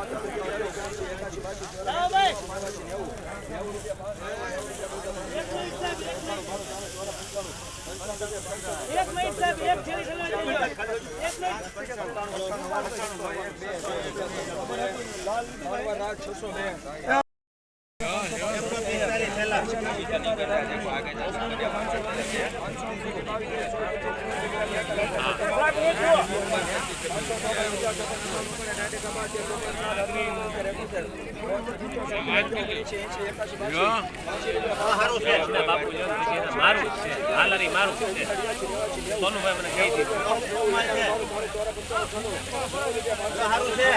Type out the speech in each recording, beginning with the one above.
એક મિનિટ સાહેબ એક થેલી એક મિનિટ મારું જ છે હાલરી લે.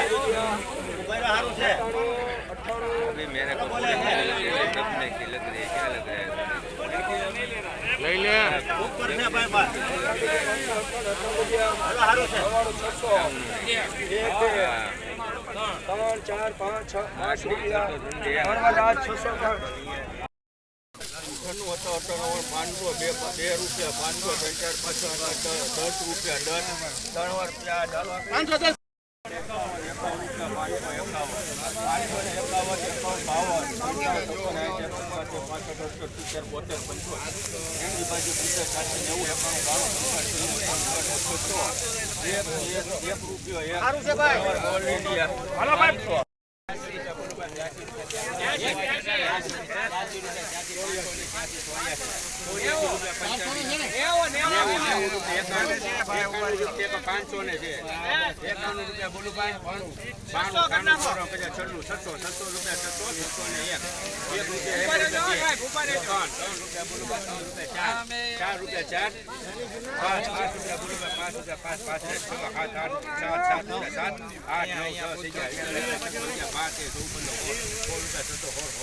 ઉપર છે સોનુભાઈ ત્રણ ચાર પાંચ છ આઠ રૂપિયા ત્રણ હજાર છસો પાંચસો બે બે રૂપિયા પાંચસો ત્રણ ચાર દસ રૂપિયા દસ ત્રણ રૂપિયા પાંચસો દસ એકાવન રૂપિયા પાંચસો એકાવન પાંચસો ત્રણ ચાર પાંચસો આઠ દસ દસ રૂપિયા દસ ત્રણ વાર પ્યાજ હાલો પાંચસો દસ સારું છે ભાઈ હાલો ભાઈ. પાંચસો ને છે એકાણું રૂપિયા બોલું રૂપિયા છસો ને એક રૂપિયા ત્રણ ત્રણ રૂપિયા બોલું ત્રણ રૂપિયા ચાર ચાર રૂપિયા ચાર પાંચ પાંચ રૂપિયા બોલું પાંચ રૂપિયા પાંચ પાંચ છ સાત આઠ સાત સાત આઠ નવ દસ અગિયાર પાંચ ચૌદ પંદર સોળ રૂપિયા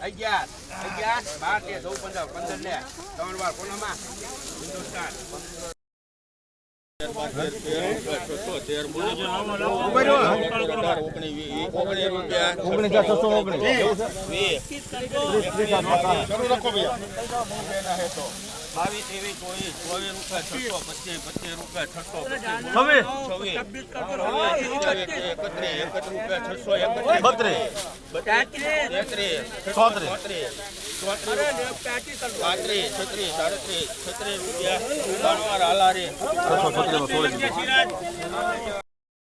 અગિયાર અગિયાર બાર તેર ચૌદ પંદર પંદર ને ત્રણ વાર કોનામાં હિન્દુસ્તાન. બાવીસ ત્રેવીસ ચોવીસ ચોવીસ રૂપિયા છસો પચીસ પચીસ રૂપિયા છસો છવ્વીસ એકત્રીસ એકત્રીસ રૂપિયા છસો એકત્રીસ બત્રીસ તેત્રીસ ચોત્રીસ ચોત્રીસ છત્રીસ છત્રીસ રૂપિયા.